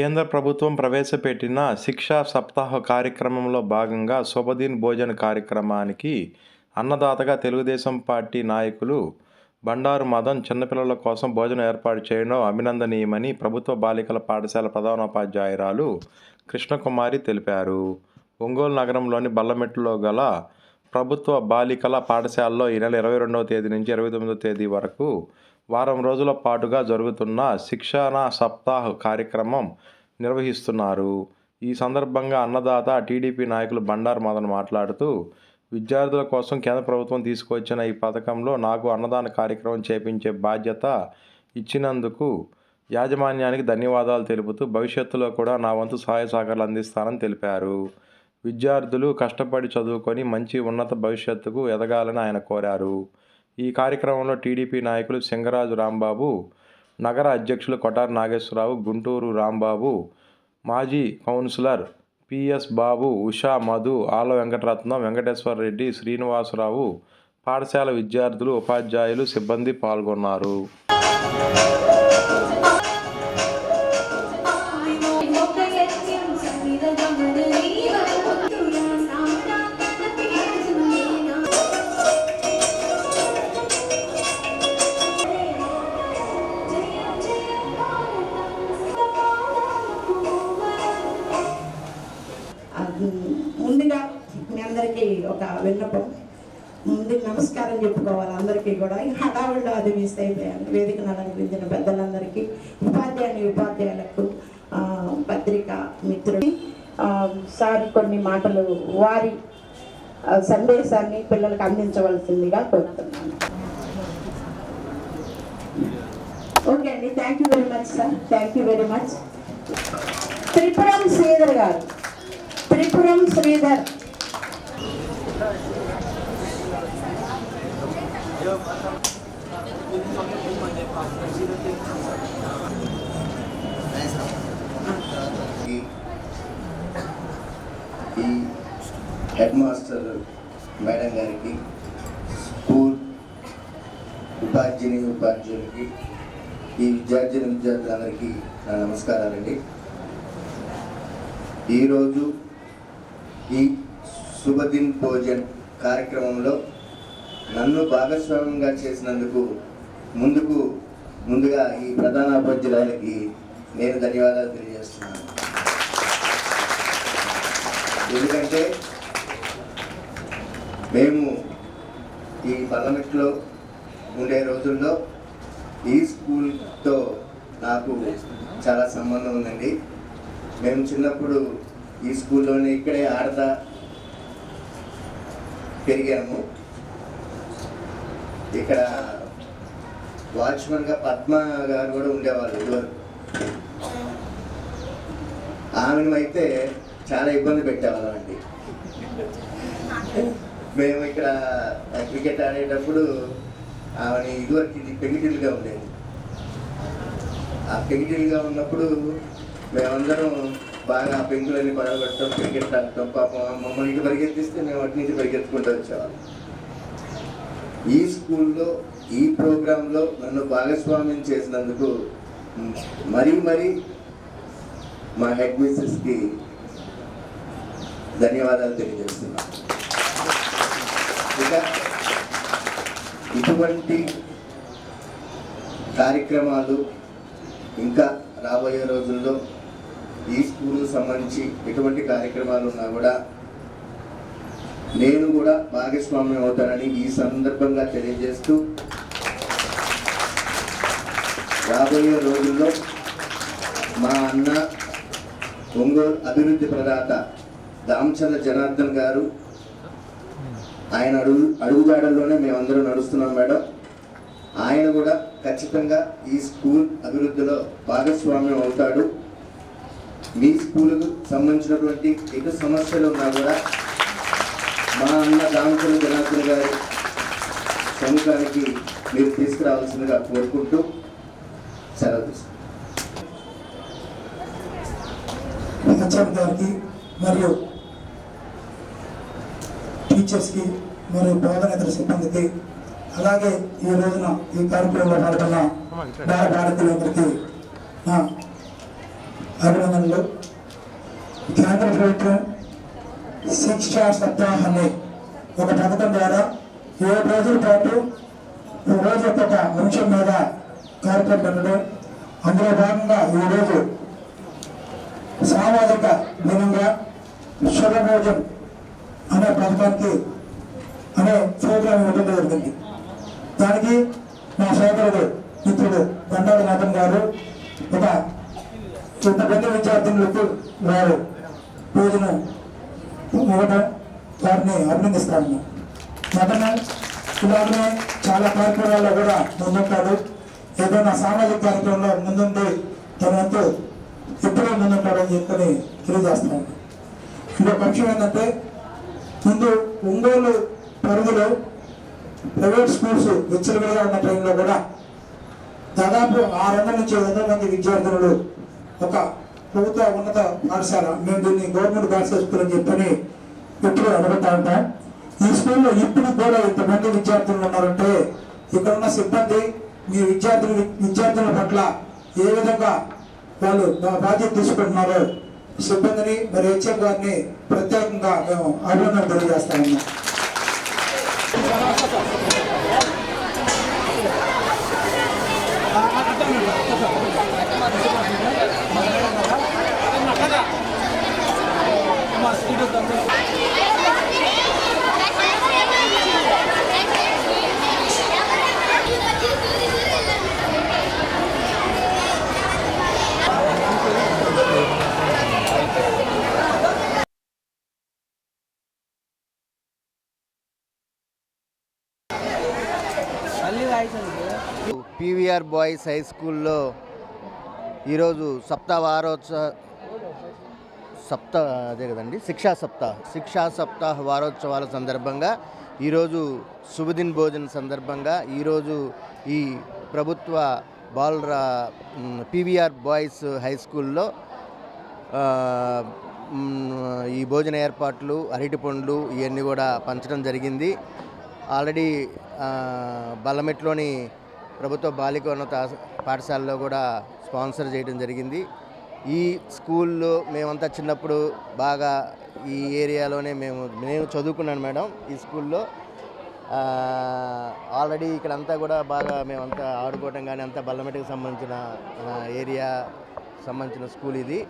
కేంద్ర ప్రభుత్వం ప్రవేశపెట్టిన శిక్షా సప్తాహ కార్యక్రమంలో భాగంగా శుభదిన్ భోజన్ కార్యక్రమానికి అన్నదాతగా తెలుగుదేశం పార్టీ నాయకులు బండారు మదన్ చిన్నపిల్లల కోసం భోజనం ఏర్పాటు చేయడం అభినందనీయమని ప్రభుత్వ బాలికల పాఠశాల ప్రధానోపాధ్యాయురాలు కృష్ణకుమారి తెలిపారు. ఒంగోలు నగరంలోని బల్లమెట్టులో గల ప్రభుత్వ బాలికల పాఠశాలలో ఈ నెల ఇరవై రెండవ తేదీ నుంచి ఇరవై తొమ్మిదవ తేదీ వరకు వారం రోజుల పాటుగా జరుగుతున్న శిక్షణ సప్తాహ్ కార్యక్రమం నిర్వహిస్తున్నారు. ఈ సందర్భంగా అన్నదాత టీడీపీ నాయకులు బండారు మదన్ మాట్లాడుతూ విద్యార్థుల కోసం కేంద్ర ప్రభుత్వం తీసుకువచ్చిన ఈ పథకంలో నాకు అన్నదాన కార్యక్రమం చేపించే బాధ్యత ఇచ్చినందుకు యాజమాన్యానికి ధన్యవాదాలు తెలుపుతూ భవిష్యత్తులో కూడా నా వంతు సహాయ సహకారాలు అందిస్తానని తెలిపారు. విద్యార్థులు కష్టపడి చదువుకొని మంచి ఉన్నత భవిష్యత్తుకు ఎదగాలని ఆయన కోరారు. ఈ కార్యక్రమంలో టీడీపీ నాయకులు సింగరాజు రాంబాబు నగర అధ్యక్షులు కొటార్ నాగేశ్వరరావు గుంటూరు రాంబాబు మాజీ కౌన్సిలర్ పిఎస్ బాబు ఉషా మధు ఆల వెంకటరత్నం వెంకటేశ్వర రెడ్డి శ్రీనివాసరావు పాఠశాల విద్యార్థులు ఉపాధ్యాయులు సిబ్బంది పాల్గొన్నారు. అందరికీ ఒక విన్నపం. ముందు నమస్కారం చెప్పుకోవాలి అందరికీ కూడా. ఈ హడావుల్లో అది మిస్ అయిపోయాను. వేదిక అలంకరించిన పెద్దలందరికీ ఉపాధ్యాయుని ఉపాధ్యాయులకు పత్రిక మిత్రుడి సార్ కొన్ని మాటలు వారి సందేశాన్ని పిల్లలకు అందించవలసిందిగా కోరుతున్నాను. ఓకే అండి. Thank you very much sir thank you very much Tripuram Sridhar గారు. త్రిపురం శ్రీధర్. ఈ హెడ్ మాస్టర్ మేడం గారికి స్కూల్ ఉపాధ్యాయుని ఉపాధ్యాయులకి ఈ విద్యార్థిని విద్యార్థులందరికీ నా నమస్కారాలండి. ఈరోజు ఈ శుభదిన్ భోజన్ కార్యక్రమంలో నన్ను భాగస్వామ్యంగా చేసినందుకు ముందుకు ముందుగా ఈ ప్రధాన ఉపాధ్యాయులకి నేను ధన్యవాదాలు తెలియజేస్తున్నాను. ఎందుకంటే మేము ఈ పార్లమెంట్లో ఉండే రోజుల్లో ఈ స్కూల్తో నాకు చాలా సంబంధం ఉందండి. మేము చిన్నప్పుడు ఈ స్కూల్లోనే ఇక్కడే ఆడతా పెరిగాము. ఇక్కడ వాచ్మెన్గా పద్మ గారు కూడా ఉండేవాళ్ళు ఇదివరకు. ఆమెను అయితే చాలా ఇబ్బంది పెట్టేవాళ్ళం అండి. మేము ఇక్కడ క్రికెట్ ఆడేటప్పుడు ఆమెని ఇదివరకు ఇది పెంగిటిల్గా ఉండేది. ఆ పెంగిటిల్గా ఉన్నప్పుడు మేమందరం బాగా ఆ పెంకులని పడగొట్టడం క్రికెట్ ఆడటం పాపం మమ్మల్ని ఇటు పరిగెత్తిస్తే మేము అటు నుంచి పరిగెత్తుకుంటూ వచ్చేవాళ్ళం. ఈ స్కూల్లో ఈ ప్రోగ్రాంలో నన్ను భాగస్వామ్యం చేసినందుకు మరీ మరీ మా హెడ్ మిస్సెస్కి ధన్యవాదాలు తెలియజేస్తున్నాను. ఇక ఇటువంటి కార్యక్రమాలు ఇంకా రాబోయే రోజుల్లో ఈ స్కూల్కి సంబంధించి ఎటువంటి కార్యక్రమాలు ఉన్నా కూడా నేను కూడా భాగస్వామ్యం అవుతానని ఈ సందర్భంగా తెలియజేస్తూ రాబోయే రోజుల్లో మా అన్న ఒంగోలు అభివృద్ధి ప్రదాత దామచంద్ర జనార్దన్ గారు ఆయన అడుగు అడుగుజాడల్లోనే మేమందరం నడుస్తున్నాం మేడం. ఆయన కూడా ఖచ్చితంగా ఈ స్కూల్ అభివృద్ధిలో భాగస్వామ్యం అవుతాడు. మీ స్కూలుకు సంబంధించినటువంటి ఎటు సమస్యలు ఉన్నా కూడా మా అన్న దామచంద్ర జనార్దన్ గారి సముఖానికి మీరు తీసుకురావాల్సిందిగా కోరుకుంటూ సెలవు గారికి మరియు టీచర్స్కి మరియు బోధనేతర సిబ్బందికి అలాగే ఈ రోజున ఈ కార్యక్రమంలో పాల్గొన్న బాల భారతీయులందరికీ నా అభినందనలు. కేంద్ర ప్రభుత్వం శిక్షా సప్తాహాన్ని ఒక పథకం ద్వారా ఏడు రోజుల పాటు రోజు ఒక్కొక్క అంశం మీద కార్యక్రమం పెట్టడం అందులో భాగంగా ఈరోజు సామాజిక దినంగా శుభభోజన్ అనే పథకానికి అనే ప్రోగ్రాం ఇవ్వడం జరిగింది. దానికి మా సోదరుడు మిత్రుడు బండారు నాథన్ గారు ఒక కొంతమంది విద్యార్థులకు వారు భోజనం యువత వారిని అభినందిస్తాను. నటన ఇలాగనే చాలా కార్యక్రమాల్లో కూడా ముందుంటాడు ఏదైనా సామాజిక కార్యక్రమంలో ముందుండి తన ఎంతో ఎప్పుడూ ముందుంటాడని చెప్పని తెలియజేస్తాను. ఇంకొక అంశం ఏంటంటే ముందు ఒంగోలు పరిధిలో ప్రైవేట్ స్కూల్స్ విచ్చలవిడిగా ఉన్న టైంలో కూడా దాదాపు ఆరు వందల నుంచి వందల మంది విద్యార్థులు ఒక ప్రభుత్వ ఉన్నత పాఠశాల. మేము దీన్ని గవర్నమెంట్ పాఠశాల స్కూల్ అని చెప్పని ఎప్పుడూ అడుగుతా ఉంటాం? ఈ స్కూల్లో ఇప్పుడు కూడా ఇంతమంది విద్యార్థులు ఉన్నారంటే ఇక్కడ ఉన్న సిబ్బంది మీ విద్యార్థులు విద్యార్థుల పట్ల ఏ విధంగా వాళ్ళు బాధ్యత తీసుకుంటున్నారో సిబ్బందిని మరి హెచ్ఎం గారిని ప్రత్యేకంగా మేము అభినందన తెలియజేస్తా ఉన్నాం. పీవీఆర్ బాయ్స్ హై స్కూల్లో ఈరోజు సప్తాహ వారోత్సవ సప్త అదే కదండి శిక్షా సప్తాహ శిక్షా సప్తాహ వారోత్సవాల సందర్భంగా ఈరోజు శుభదిన్ భోజన్ సందర్భంగా ఈరోజు ఈ ప్రభుత్వ బాలరా పీవీఆర్ బాయ్స్ హై స్కూల్లో ఈ భోజన ఏర్పాట్లు అరటి పండ్లు ఇవన్నీ కూడా పంచడం జరిగింది. ఆల్రెడీ బల్లమెట్లోని ప్రభుత్వ బాలికోన్నత పాఠశాలలో కూడా స్పాన్సర్ చేయడం జరిగింది. ఈ స్కూల్లో మేమంతా చిన్నప్పుడు బాగా ఈ ఏరియాలోనే మేము నేను చదువుకున్నాను మేడం ఈ స్కూల్లో. ఆల్రెడీ ఆల్రెడీ ఇక్కడంతా కూడా బాగా మేమంతా ఆడుకోవటం కానీ అంతా బల్లమెటకి సంబంధించిన ఏరియా సంబంధించిన స్కూల్ ఇది.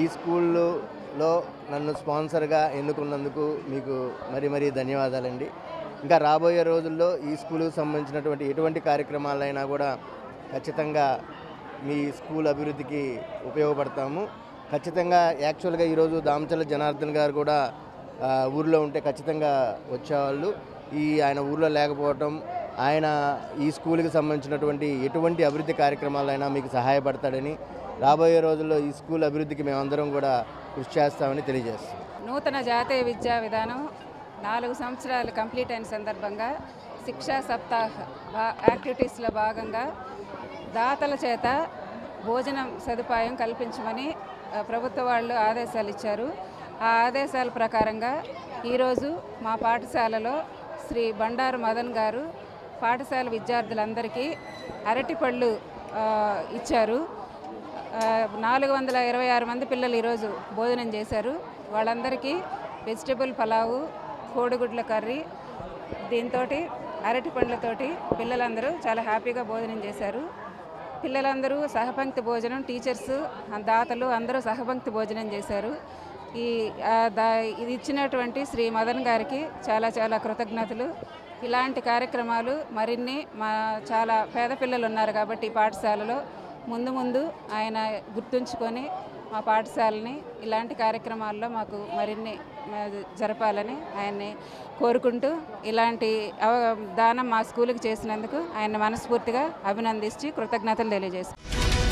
ఈ స్కూల్లో నన్ను స్పాన్సర్గా ఎన్నుకున్నందుకు మీకు మరీ మరీ ధన్యవాదాలండి. ఇంకా రాబోయే రోజుల్లో ఈ స్కూల్కి సంబంధించినటువంటి ఎటువంటి కార్యక్రమాలైనా కూడా ఖచ్చితంగా మీ స్కూల్ అభివృద్ధికి ఉపయోగపడతాము. ఖచ్చితంగా యాక్చువల్గా ఈరోజు దామచల జనార్దన్ గారు కూడా ఆ, ఊర్లో ఉంటే ఖచ్చితంగా వచ్చేవాళ్ళు. ఈ ఆయన ఊర్లో లేకపోవటం ఆయన ఈ స్కూల్కి సంబంధించినటువంటి ఎటువంటి అభివృద్ధి కార్యక్రమాలైనా మీకు సహాయపడతాడని రాబోయే రోజుల్లో ఈ స్కూల్ అభివృద్ధికి మేమందరం కూడా కృషి చేస్తామని తెలియజేస్తాం. నూతన జాతీయ విద్యా విధానం నాలుగు సంవత్సరాలు కంప్లీట్ అయిన సందర్భంగా శిక్షా సప్తాహ్ యాక్టివిటీస్లో భాగంగా దాతల చేత భోజనం సదుపాయం కల్పించమని ప్రభుత్వ వాళ్ళు ఆదేశాలు ఇచ్చారు. ఆ ఆదేశాల ప్రకారంగా ఈరోజు మా పాఠశాలలో శ్రీ బండారు మదన్ గారు పాఠశాల విద్యార్థులందరికీ అరటిపళ్ళు ఇచ్చారు. నాలుగు వందల ఇరవై ఆరు మంది పిల్లలు ఈరోజు భోజనం చేశారు. వాళ్ళందరికీ వెజిటబుల్ పలావు కోడిగుడ్ల కర్రీ దీంతో అరటి పండ్లతోటి పిల్లలందరూ చాలా హ్యాపీగా భోజనం చేశారు. పిల్లలందరూ సహపంక్తి భోజనం టీచర్స్ దాతలు అందరూ సహపంక్తి భోజనం చేశారు. ఈ దా ఇది ఇచ్చినటువంటి శ్రీ మదన్ గారికి చాలా చాలా కృతజ్ఞతలు. ఇలాంటి కార్యక్రమాలు మరిన్ని మా చాలా పేద పిల్లలు ఉన్నారు కాబట్టి పాఠశాలలో ముందు ముందు ఆయన గుర్తుంచుకొని మా పాఠశాలని ఇలాంటి కార్యక్రమాల్లో మాకు మరిన్ని జరపాలని ఆయన్ని కోరుకుంటూ ఇలాంటి అవ- దానం మా స్కూల్కి చేసినందుకు ఆయన మనస్ఫూర్తిగా అభినందించి కృతజ్ఞతలు తెలియజేస్తాను